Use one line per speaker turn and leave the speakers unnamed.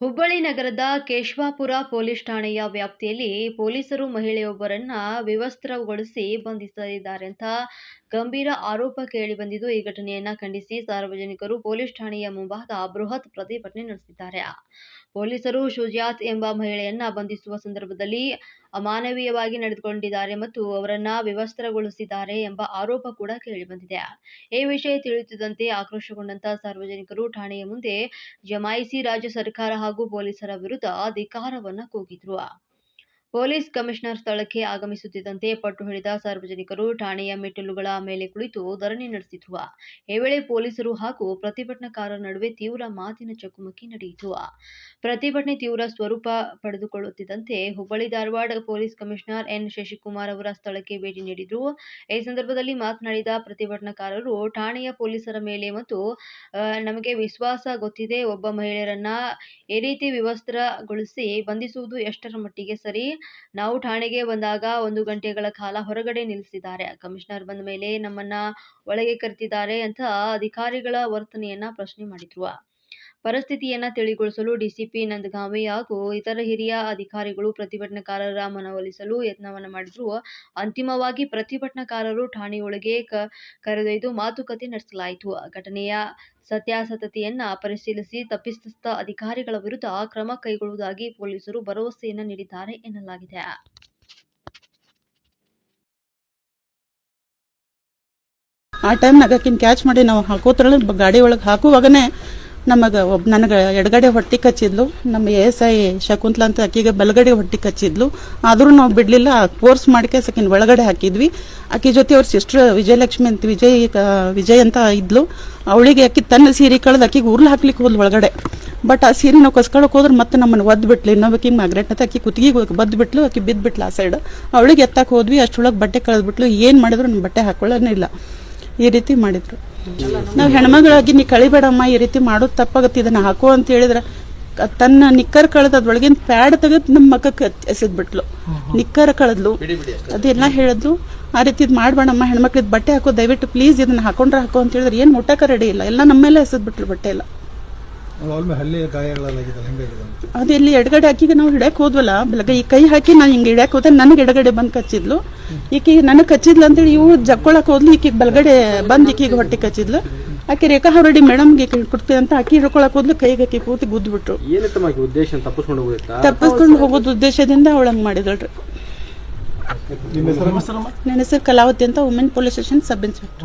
ಹುಬ್ಬಳ್ಳಿ ನಗರದ ಕೇಶವಾಪುರ ಪೊಲೀಸ್ ಠಾಣೆಯ ವ್ಯಾಪ್ತಿಯಲ್ಲಿ ಪೊಲೀಸರು ಮಹಿಳೆಯೊಬ್ಬರನ್ನ ವಿವಸ್ತ್ರಗೊಳಿಸಿ ಬಂಧಿಸಿದ್ದಾರೆ ಅಂತ ಗಂಭೀರ ಆರೋಪ ಕೇಳಿಬಂದಿದ್ದು ಈ ಘಟನೆಯನ್ನ ಖಂಡಿಸಿ ಸಾರ್ವಜನಿಕರು ಪೊಲೀಸ್ ಠಾಣೆಯ ಮುಂಭಾಗ ಬೃಹತ್ ಪ್ರತಿಭಟನೆ ನಡೆಸಿದ್ದಾರೆ. ಪೊಲೀಸರು ಶುಜಾತ್ ಎಂಬ ಮಹಿಳೆಯನ್ನ ಬಂಧಿಸುವ ಸಂದರ್ಭದಲ್ಲಿ ಅಮಾನವೀಯವಾಗಿ ನಡೆದುಕೊಂಡಿದ್ದಾರೆ ಮತ್ತು ಅವರನ್ನ ವಿವಸ್ತ್ರಗೊಳಿಸಿದ್ದಾರೆ ಎಂಬ ಆರೋಪ ಕೂಡ ಕೇಳಿಬಂದಿದೆ ಈ ವಿಷಯ ತಿಳಿಯುತ್ತಿದ್ದಂತೆ ಆಕ್ರೋಶಗೊಂಡಂತ ಸಾರ್ವಜನಿಕರು ಠಾಣೆಯ ಮುಂದೆ ಜಮಾಯಿಸಿ ರಾಜ್ಯ ಸರ್ಕಾರ ಹಾಗೂ ಪೊಲೀಸರ ವಿರುದ್ಧ ಧಿಕ್ಕಾರವನ್ನ ಕೂಗಿದ್ರು. ಪೊಲೀಸ್ ಕಮಿಷನರ್ ಸ್ಥಳಕ್ಕೆ ಆಗಮಿಸುತ್ತಿದ್ದಂತೆ ಪಟ್ಟು ಹಿಡಿದ ಸಾರ್ವಜನಿಕರು ಠಾಣೆಯ ಮೆಟ್ಟಿಲುಗಳ ಮೇಲೆ ಕುಳಿತು ಧರಣಿ ನಡೆಸಿದ್ರು. ಈ ವೇಳೆ ಪೊಲೀಸರು ಹಾಗೂ ಪ್ರತಿಭಟನಾಕಾರರ ನಡುವೆ ತೀವ್ರ ಮಾತಿನ ಚಕಮಕಿ ನಡೆಯಿತು. ಪ್ರತಿಭಟನೆ ತೀವ್ರ ಸ್ವರೂಪ ಪಡೆದುಕೊಳ್ಳುತ್ತಿದ್ದಂತೆ Hubballi Dharwad police commissioner N. Shashikumar ಅವರ ಸ್ಥಳಕ್ಕೆ ಭೇಟಿ ನೀಡಿದ್ರು. ಈ ಸಂದರ್ಭದಲ್ಲಿ ಮಾತನಾಡಿದ ಪ್ರತಿಭಟನಾಕಾರರು, ಠಾಣೆಯ ಪೊಲೀಸರ ಮೇಲೆ ಮತ್ತು ನಮಗೆ ವಿಶ್ವಾಸ ಗೊತ್ತಿದೆ, ಒಬ್ಬ ಮಹಿಳೆಯರನ್ನ ಈ ರೀತಿ ವಿವಸ್ತ್ರಗೊಳಿಸಿ ಬಂಧಿಸುವುದು ಎಷ್ಟರ ಮಟ್ಟಿಗೆ ಸರಿ? ನಾವು ಠಾಣೆಗೆ ಬಂದಾಗ ಒಂದು ಗಂಟೆಗಳ ಕಾಲ ಹೊರಗಡೆ ನಿಲ್ಲಿಸಿದ್ದಾರೆ. ಕಮಿಷನರ್ ಬಂದ ಮೇಲೆ ನಮ್ಮನ್ನ ಒಳಗೆ ಕರೆತಿದ್ದಾರೆ ಅಂತ ಅಧಿಕಾರಿಗಳ ವರ್ತನೆಯನ್ನ ಪ್ರಶ್ನೆ ಮಾಡಿದ್ರು. ಪರಿಸ್ಥಿತಿಯನ್ನ ತಿಳಿಗೊಳಿಸಲು ಡಿಸಿಪಿ ನಂದಗಾವಿ ಹಾಗೂ ಇತರ ಹಿರಿಯ ಅಧಿಕಾರಿಗಳು ಪ್ರತಿಭಟನಾಕಾರರ ಮನವೊಲಿಸಲು ಯತ್ನವನ್ನ ಮಾಡಿದ್ರು. ಅಂತಿಮವಾಗಿ ಪ್ರತಿಭಟನಾಕಾರರು ಠಾಣೆಯೊಳಗೆ ಕ, ಕರೆದೊಯ್ದು ಮಾತುಕತೆ ನಡೆಸಲಾಯಿತು. ಘಟನೆಯ ಸತ್ಯಾಸತ್ಯತೆಯನ್ನ ಪರಿಶೀಲಿಸಿ ತಪ್ಪಿತಸ್ಥ ಅಧಿಕಾರಿಗಳ ವಿರುದ್ಧ ಕ್ರಮ ಕೈಗೊಳ್ಳುವುದಾಗಿ ಪೊಲೀಸರು ಭರವಸೆಯನ್ನ ನೀಡಿದ್ದಾರೆ ಎನ್ನಲಾಗಿದೆ.
ಆ ಟೈಮ್ನಾಗ ಕ್ಯಾಚ್ ಮಾಡಿ ನಾವು ಹಾಕೋತ್ರ ಗಾಡಿ ಒಳಗೆ ಹಾಕುವಾಗನೇ ನಮಗೆ ಒಬ್ಬ ನನಗೆ ಎಡಗಡೆ ಹೊಟ್ಟಿ ಕಚ್ಚಿದ್ಲು, ನಮ್ಮ ಎ ಎಸ್ ಐ ಶಕುಂತ್ಲ ಅಂತ ಆಕಿಗೆ ಬಲಗಡೆ ಹೊಟ್ಟಿ ಕಚ್ಚಿದ್ಲು. ಆದರೂ ನಾವು ಬಿಡಲಿಲ್ಲ ಫೋರ್ಸ್ ಮಾಡ್ಕೆ ಸಕಿನ್ ಒಳಗಡೆ ಹಾಕಿದ್ವಿ. ಆಕಿ ಜೊತೆ ಅವ್ರ ಸಿಸ್ಟರ್ ವಿಜಯಲಕ್ಷ್ಮಿ ಅಂತ ವಿಜಯ್ ವಿಜಯ್ ಅಂತ ಇದ್ಲು. ಅವಳಿಗೆ ಆಕಿ ತನ್ನ ಸೀರೆ ಕಳೆದು ಆಕಿಗೆ ಉರ್ಲು ಹಾಕ್ಲಿಕ್ಕೆ ಹೋದ್ಲು ಒಳಗಡೆ. ಬಟ್ ಆ ಸೀರೆ ನಾವು ಕಸ್ಕೊಳಕ್ ಹೋದ್ರೆ ಮತ್ತೆ ನಮ್ಮನ್ನು ಒದ್ದು ಬಿಟ್ಲು. ಇನ್ನೊಬ್ಬಕಿ ಮ್ಯಾಗ್ರೆಟ್ ಅಂತ ಆಕಿ ಕುತ್ತಿಗೆ ಬದ್ದು ಬಿಟ್ಲು, ಆಕಿ ಬಿದ್ದು ಬಿಟ್ಲು ಆ ಸೈಡ್ ಅವಳಿಗೆ ಎತ್ತಕ್ಕೆ ಹೋದ್ವಿ ಅಷ್ಟೊಳಗೆ ಬಟ್ಟೆ ಕಳೆದ್ಬಿಟ್ಲು ಏನು ಮಾಡಿದ್ರು ನಮ್ಮ ಬಟ್ಟೆ ಹಾಕೊಳ್ಳೋನೇ ಇಲ್ಲ. ಈ ರೀತಿ ಮಾಡಿದ್ರು. ನಾವು ಹೆಣ್ಮಗಳಾಗಿ ನೀ ಕಳಿಬೇಡಮ್ಮ ಈ ರೀತಿ ಮಾಡೋದು ತಪ್ಪಾಗತ್ತೆ ಇದನ್ನ ಹಾಕು ಅಂತ ಹೇಳಿದ್ರೆ ತನ್ನ ನಿಕ್ಕರ್ ಕಳೆದ ಅದ್ರೊಳಗಿನ ಪ್ಯಾಡ್ ತೆಗೆದು ನಮ್ಮ ಮಕ್ಕಕ್ಕೆ ಎಸೆದ್ಬಿಟ್ಲು ನಿಕ್ಕರ್ ಕಳೆದ್ಲು. ಅದೆಲ್ಲ ಹೇಳಿದ್ಲು ಆ ರೀತಿ ಇದು ಮಾಡ್ಬೇಡಮ್ಮ ಹೆಣ್ಮಕ್ಳಿದ್ ಬಟ್ಟೆ ಹಾಕೋ ದಯವಿಟ್ಟು ಪ್ಲೀಸ್ ಇದನ್ನ ಹಾಕೊಂಡ್ರೆ ಹಾಕೋ ಅಂತ ಹೇಳಿದ್ರೆ. ಏನು ಮುಟ್ಟಕ್ಕೆ ರೆಡಿ ಇಲ್ಲ. ಎಲ್ಲ ನಮ್ಮೆಲ್ಲ ಎಸೆದ್ಬಿಟ್ಲು ಬಟ್ಟೆ ಎಲ್ಲ.
ಮೇಲೆ ಹಲ್ಲಿ ಅಂತ.
ಅದು ಇಲ್ಲಿ ಎಡಗಡೆ ಆಕಿಗೆ ನಾವು ಹಿಡಕ್ ಹೋದ್ವಲ್ಲ ಬೆಳಗ್ಗೆ ಈ ಕೈ ಹಾಕಿ ನಾನು ಹಿಂಗೆ ಹಿಡಕ್ ಹೋದ್ರೆ ನನಗೆ ಎಡಗಡೆ ಬಂದು ಕಚ್ಚಿದ್ಲು. ಈಕಿ ನನಗೆ ಕಚ್ಚಿದ್ಲು ಅಂತೇಳಿ ಇವು ಜಕ್ಕೊಳಕ್ ಹೋದ್ಲು ಈಕಿಗೆ ಬಲಗಡೆ ಬಂದು ಈಕಿಗೆ ಹೊಟ್ಟೆ ಕಚ್ಚಿದ್ಲು. ಆಕೆ ರೇಖಾ ಹೊರಡಿ ಮೇಡಮ್ಗೆ ಕೊಡ್ತೀವಿ ಅಂತ ಅಕ್ಕಿ ಹಿಡ್ಕೊಳಕ್ ಹೋದ್ಲು ಕೈಗೆ ಆಕಿ ಪೂರ್ತಿ ಗುದ್ಬಿಟ್ರು
ಬಿಟ್ರು. ಉದ್ದೇಶ ತಪ್ಪಿಸ್ಕೊಂಡು ಹೋಗುತ್ತಾ
ತಪ್ಪಿಸ್ಕೊಂಡು ಹೋಗೋದು ಉದ್ದೇಶದಿಂದ ಅವಳಂಗ್ ಮಾಡಿದಳ್ರಿ.
ನಿಮ್ಮ ಹೆಸರು?
ನನ್ನ ಹೆಸರು ಕಲಾವತಿ ಅಂತ women police station sub inspector